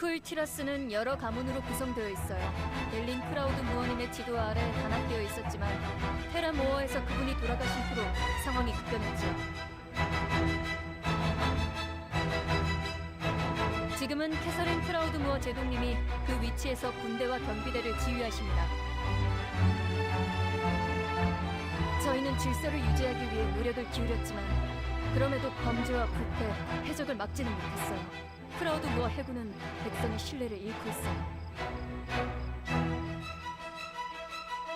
쿨 티라스는 여러 가문으로 구성되어 있어요. 델린 크라우드 무어님의 지도 아래 단합되어 있었지만 테라 모어에서 그분이 돌아가신 후로 상황이 급변했죠. 지금은 캐서린 크라우드 무어 제독님이 그 위치에서 군대와 경비대를 지휘하십니다. 저희는 질서를 유지하기 위해 노력을 기울였지만 그럼에도 범죄와 부패, 해적을 막지는 못했어요. 크라우드 무어 해군은 백성의 신뢰를 잃고 있어요.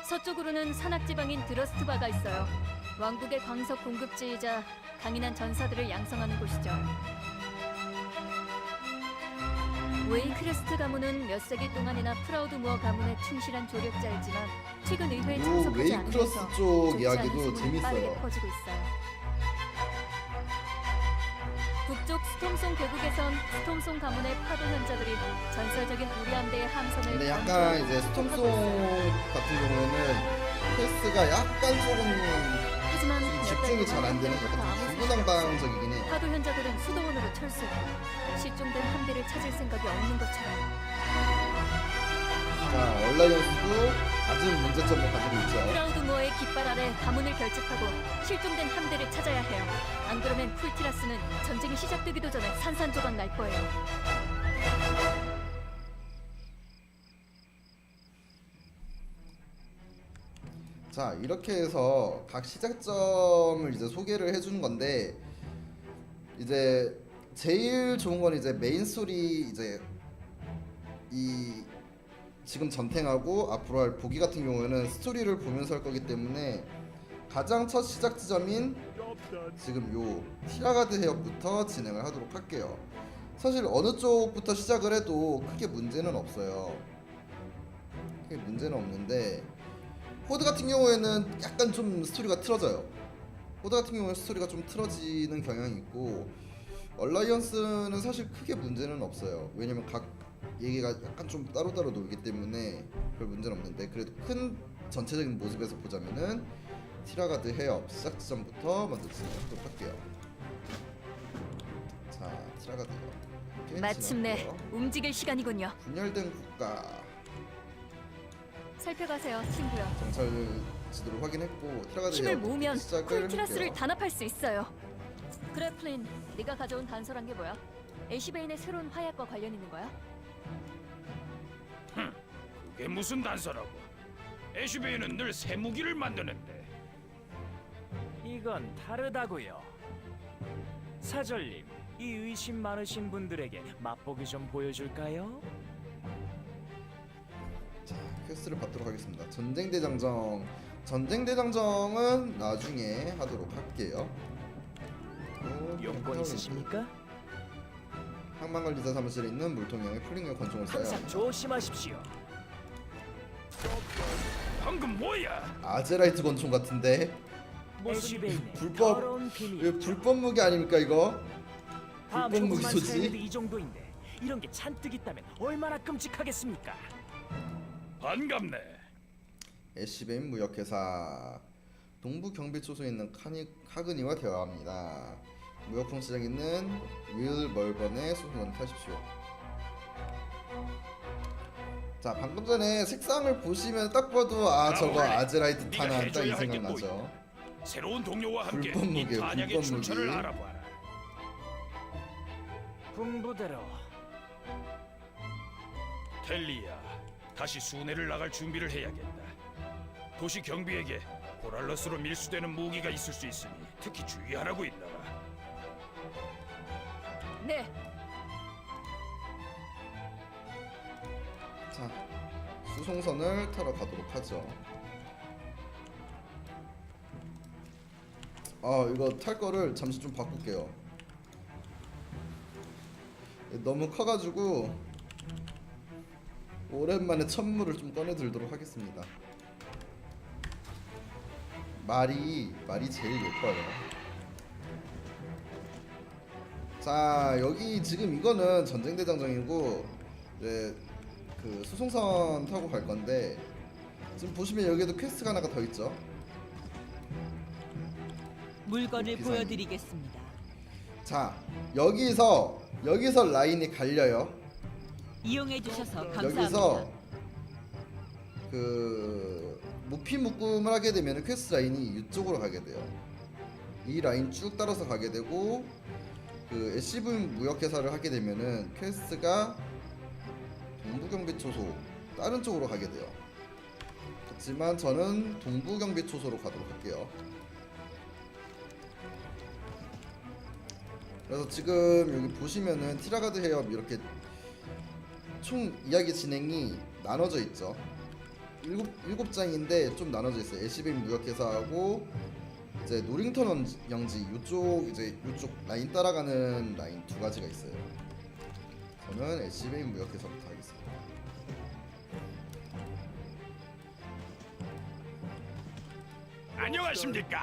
서쪽으로는 산악 지방인 드러스트바가 있어요. 왕국의 광석 공급지이자 강인한 전사들을 양성하는 곳이죠. 웨이크레스트 가문은 몇 세기 동안이나 프라우드 무어 가문의 충실한 조력자이지만 최근 의회에 요 참석하지 않으면서 웨이크러스 쪽 좋지 않은 이야기도 소문이 빠르게 재밌어요. 퍼지고 있어요. 북쪽 스톰송 계곡에선 스톰송 가문의 파도 현자들이 전설적인 우리 함대의 함선을 근데 약간 이제 스톰송 같은 경우에는 퀘스트가 약간 조금 하지만 좀몇 집중이 달잘안 되는 같아요. 아무 중구난방적이긴 해. 파도 현자들은 수도원으로 철수했고 실종된 함대를 찾을 생각이 없는 것처럼 자, 얼라이언스도 아주 문제점을 가지고 있죠. 크라우드 모어의 깃발 아래 가문을 결집하고 실종된 함대를 찾아야 해요. 안 그러면 쿨티라스는 전쟁이 시작되기도 전에 산산조각 날 거예요. 자, 이렇게 해서 각 시작점을 이제 소개를 해주는 건데 이제 제일 좋은 건 이제 메인 스토리 이제 이 지금 전탱하고 앞으로 할 보기 같은 경우에는 스토리를 보면서 할 거기 때문에 가장 첫 시작 지점인 지금 요 티라가드 해역부터 진행을 하도록 할게요. 사실 어느 쪽부터 시작을 해도 크게 문제는 없어요. 크게 문제는 없는데 호드 같은 경우에는 약간 좀 스토리가 틀어져요. 호드 같은 경우는 스토리가 좀 틀어지는 경향이 있고 얼라이언스는 사실 크게 문제는 없어요. 왜냐면 각 얘기가 약간 좀 따로따로 놀기 때문에 별 문제는 없는데 그래도 큰 전체적인 모습에서 보자면은 티라가드 해협 시작 지점부터 먼저 진행하도록 할게요. 자, 티라가드 해협. 마침내 진행하고요. 움직일 시간이군요. 분열된 국가 살펴가세요, 친구요. 정찰 지도를 확인했고 티라가드 힘을 해협 모으면 시작을 할게요. 단합할 수 있어요. 그래플린, 네가 가져온 단서란 게 뭐야? 애쉬베인의 새로운 화약과 관련 있는 거야? 그게 무슨 단서라고? 애쉬베이는 늘 새 무기를 만드는데 이건 다르다고요. 사절님, 이 의심 많으신 분들에게 맛보기 좀 보여줄까요? 자, 퀘스트를 받도록 하겠습니다. 전쟁 대장정. 전쟁 대장정은 나중에 하도록 할게요. 용건 있으십니까? 항만관리사 사무실에 있는 물통형의 풀링력 권총을 써야 항상. 조심하십시오. 방금 뭐야? 아제라이트 권총 같은데 불법- 더러운 이거 비밀. 불법 무기 아닙니까 이거? 다음 불법 무기 소지? 이 정도인데 이런 게 잔뜩 있다면 얼마나 끔찍하겠습니까? 반갑네. 애쉬베인 무역회사 동부 경비 초소에 있는 카니 카그니와 대화합니다. 무역품 시장에 있는 윌 멀번의 수송선을 타십시오. 자 방금 전에 색상을 보시면 딱 봐도 아 저거 원래 아제라이트 네가 타나 딱이 해줘야 할게 생각나죠. 새로운 동료와 함께 불법 탄약의 불법 무기. 분부대로 텔리야, 다시 순회를 나갈 준비를 해야겠다. 도시 경비에게 보랄러스로 밀수되는 무기가 있을 수 있으니 특히 주의하라고 있다가. 네, 자 수송선을 타러 가도록 하죠. 아 이거 탈 거를 잠시 좀 바꿀게요. 너무 커가지고 오랜만에 천물을 좀 꺼내 들도록 하겠습니다. 말이 말이 제일 예뻐요. 자 여기 지금 이거는 전쟁 대장정이고 이제 그 수송선 타고 갈 건데 지금 보시면 여기에도 퀘스트가 하나가 더 있죠. 물건을 비상이. 보여드리겠습니다. 자 여기서 여기서 라인이 갈려요. 이용해 주셔서 감사합니다. 여기서 그 무피 묶음을 하게 되면 퀘스트 라인이 이쪽으로 가게 돼요. 이 라인 쭉 따라서 가게 되고 그 SCV 무역회사를 하게 되면은 퀘스트가 동부경비초소 다른 쪽으로 가게 돼요. 그렇지만 저는 동부경비초소로 가도록 할게요. 그래서 지금 여기 보시면은 티라가드 해협 이렇게 총 이야기 진행이 나눠져 있죠. 일곱 일곱 장인데 좀 나눠져 있어요. 애쉬베인 무역회사하고 이제 노링턴 영지- 이쪽 이제 이쪽 라인 따라가는 라인 두 가지가 있어요. 저는 애쉬베인 무역회사부터 하겠습니다. 안녕하십니까?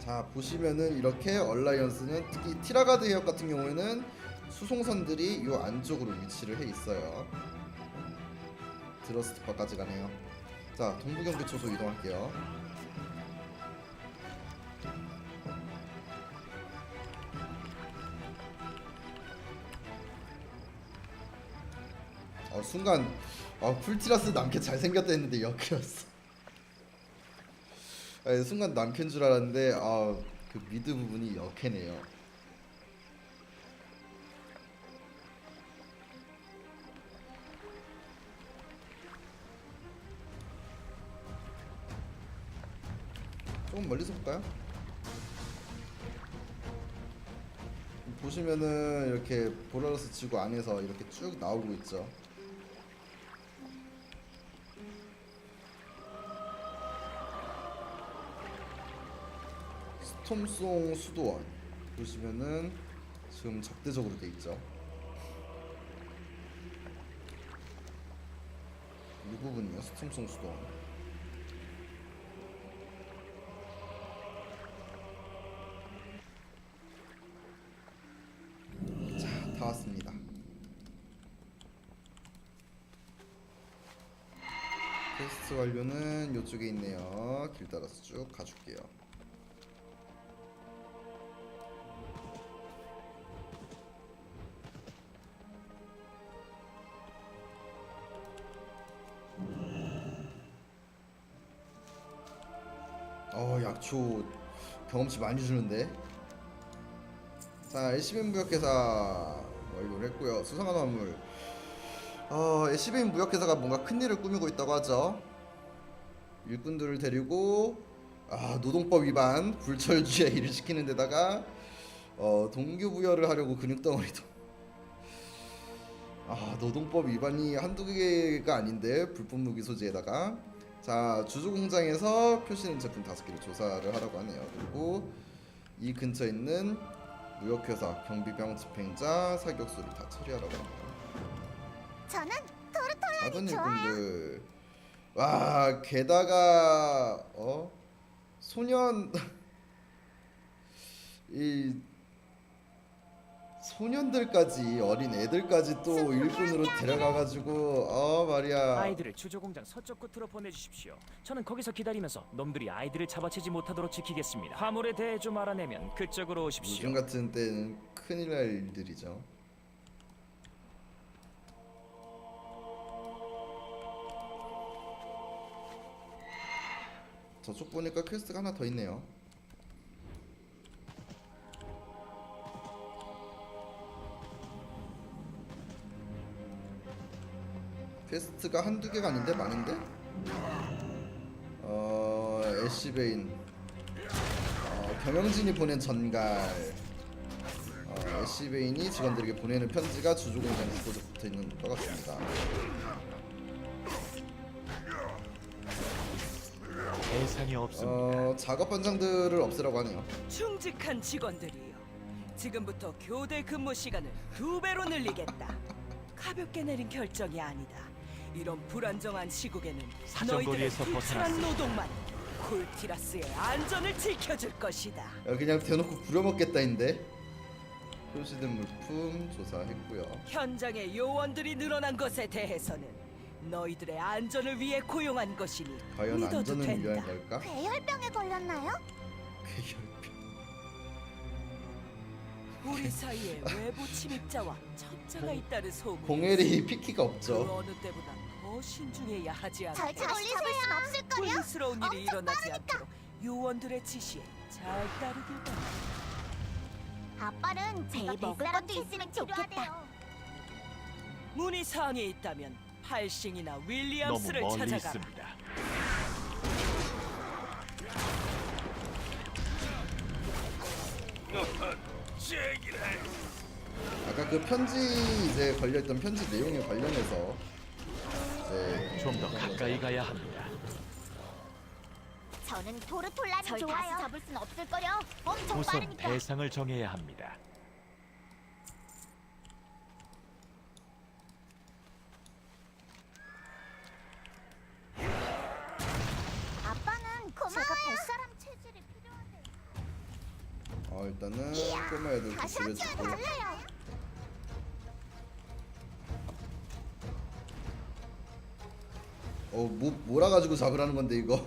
자 보시면은 이렇게 얼라이언스는 특히 티라가드 해협 같은 경우에는 수송선들이 이 안쪽으로 위치를 해 있어요. 드러스트파까지 가네요. 자 동부경비 초소 이동할게요. 순간 어 쿨티라스 남캐 잘생겼다 했는데 역이었어. 아니, 순간 남편 줄 알았는데 아 그 미드 부분이 역해네요. 조금 멀리서 볼까요? 보시면은 이렇게 보라로스 지구 안에서 이렇게 쭉 나오고 있죠. 톰송 수도원 보시면은 지금 적대적으로 돼 있죠. 이 부분이요, 스톰송 수도원. 자, 다 왔습니다. 퀘스트 완료는 이쪽에 있네요. 길 따라서 쭉 가줄게요. 경험치 많이 주는데. 자 LCBM 무역회사 완료를 했고요. 수상한 화물. 어 LCBM 무역회사가 뭔가 큰일을 꾸미고 있다고 하죠. 일꾼들을 데리고 아 노동법 위반 불철주야 일을 시키는 데다가 어 동교부여를 하려고 근육덩어리도. 아 노동법 위반이 한두 개가 아닌데 불법 무기 소지에다가 자 주주 공장에서 표시된 제품 다섯 개를 조사를 하라고 하네요. 그리고 이 근처에 있는 무역회사 경비병 집행자 사격수를 다 처리하라고 하네요. 저는 작은 토르토란이 좋아요. 일꾼들 와 게다가 어 소년 이 소년들까지 어린 애들까지 또 일꾼으로 데려가가지고 어 말이야 아이들을 주조 공장 서쪽 끝으로 보내주십시오. 저는 거기서 기다리면서 놈들이 아이들을 잡아채지 못하도록 지키겠습니다. 화물에 대해 좀 알아내면 그쪽으로 오십시오. 요즘 같은 때는 큰일 날 일들이죠. 저쪽 보니까 퀘스트가 하나 더 있네요. 퀘스트가 한두 개가 아닌데 많은데? 어... 애쉬베인 어, 경영진이 보낸 전갈 어, 애쉬베인이 직원들에게 보내는 편지가 주주공장 곳곳에 붙어있는 것 같습니다 대상이 없습니다. 어, 작업 현장들을 없애라고 하네요 충직한 직원들이요. 지금부터 교대 근무 시간을 두 배로 늘리겠다. 가볍게 내린 결정이 아니다. 이런 불안정한 시국에는 너희들의 사정거리에서 불출한 벗어났습니다. 노동만 쿨티라스의 안전을 지켜줄 것이다. 야, 그냥 대놓고 부려먹겠다인데 표시된 물품 조사했고요 현장에 요원들이 늘어난 것에 대해서는 너희들의 안전을 위해 고용한 것이니 과연 믿어도 안전을 된다. 위한 걸까? 괴혈병에 걸렸나요? 괴혈병 우리 사이에 외부 침입자와 첩자가 있다는 소문. 공엘이 피키가 그 없죠. 어느 때보다 더 신중해야 하지 않을까. 절 다시 잡을 순 없을걸요? 불스러운 일이 일어나지 않도록 요원들의 지시에 잘 따르길 바랍니다. 아빠는 제가 먹을 것도 있으면 좋겠다. 문의 사항이 있다면 팔싱이나 너무 윌리엄스를 멀리 찾아가라. 있습니다. 아까 그 편지 이제 걸려있던 편지 내용에 관련해서 이제 좀더 가까이 가야 합니다. 저는 토르톨라를 절 좋아요. 다시 잡을 순 없을걸요? 엄청 우선 빠르니까. 대상을 정해야 합니다. 아빠는 고마워요. 제가 뱃사람 체질이 필요한데. 어 일단은 꼬마 애들 다시 좀 학교에 줄여주고 갈래요. 어 뭐, 몰아가지고 잡으라는 건데 이거?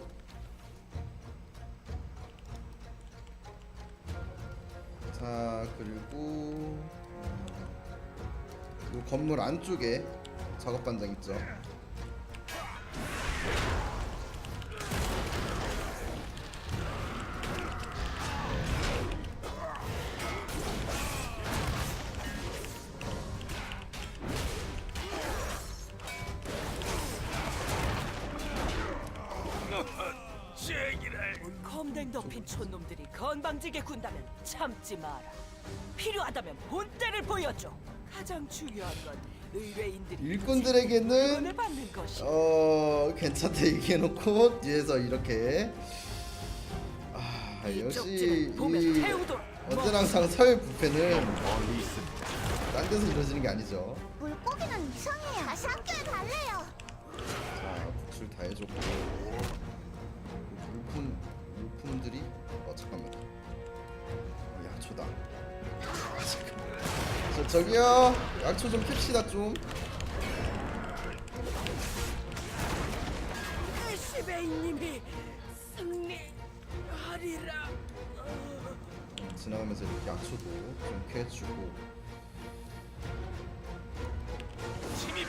자 그리고 이 건물 안쪽에 작업 반장 있죠 필요하다면 본때를 보여줘. 가장 중요한 건 의뢰인들이 일꾼들에게는 받는 것이. 어 괜찮다 얘기해놓고 뒤에서 이렇게 아 역시 이. 언제나 항상 서해 부패는 멀리 있습니다. 딴 데서 이루어지는 게 아니죠 물고기는 이상해요. 다시 학교에 갈래요. 자 구출 다 해줬고 물품 물품들이 어 잠깐만 저 저기요 약초 좀 캡시다 좀 시베이님이 승리하리라. 지나가면서 이렇게 약초도 좀 캐주고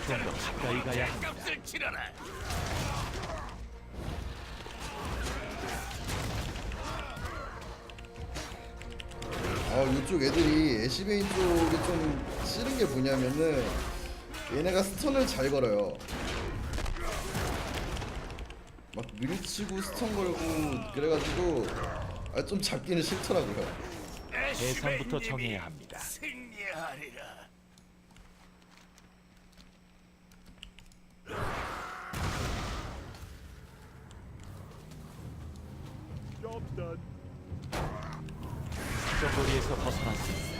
좀더 가까이 가야. 값을 치러라 어 이쪽 애들이 애쉬베인 쪽이 좀 싫은 게 뭐냐면은 얘네가 스턴을 잘 걸어요. 막 밀치고 스턴 걸고 그래가지고 아, 좀 잡기는 싫더라고요. 대상부터 정해야 합니다. 승리하리라 정거리에서 벗어났습니다.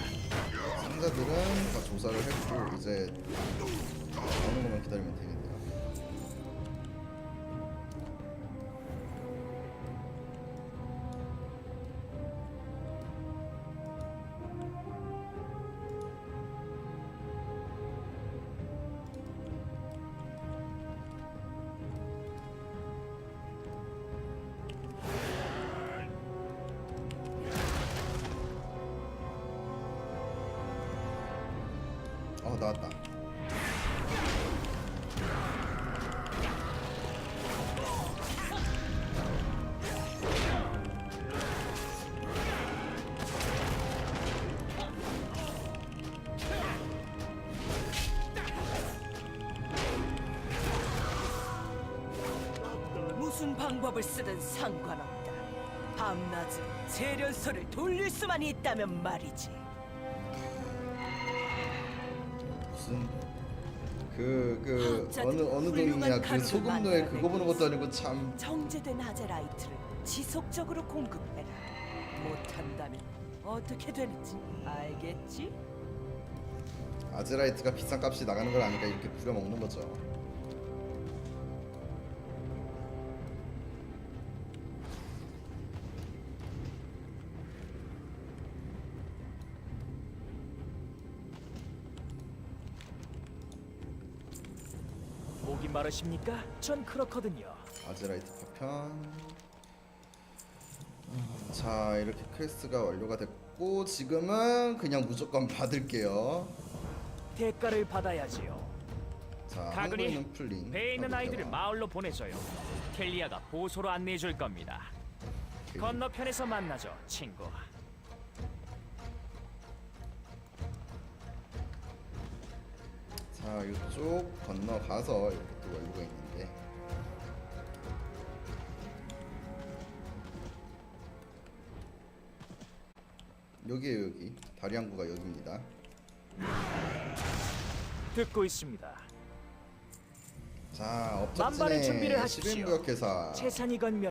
상자들은 다 조사를 했고 이제 나오는 것만 기다리면 되겠네요 어 나왔다 무슨 방법을 쓰든 상관없다. 밤낮으로 재련소를 돌릴 수만 있다면 말이지. 무슨 그그 어느 어느 동이냐 그 소금노예 그거 보는 것도 아니고 참 정제된 아제라이트를 지속적으로 공급해라. 못한다면 어떻게 되는지 알겠지? 아제라이트가 비싼 값이 나가는 걸 아니까 이렇게 부려 먹는 거죠. 마르십니까? 전 그렇거든요. 아제라이트 파편. 자 이렇게 퀘스트가 완료가 됐고 지금은 그냥 무조건 받을게요. 대가를 받아야지요. 자, 가그니, 풀링. 배에 있는. 아이들을 마을로 보내줘요. 켈리아가 보소로 안내해 줄 겁니다. 건너편에서 만나죠, 친구. 자, 이쪽 건너가서 이렇게 또 완료가 있는데. 여기에요, 여기. 다리 항구가 여기입니다. 듣고 있습니다. 자, 만반의 준비를 업적진의 하십시오. 11구역회사. 재산이건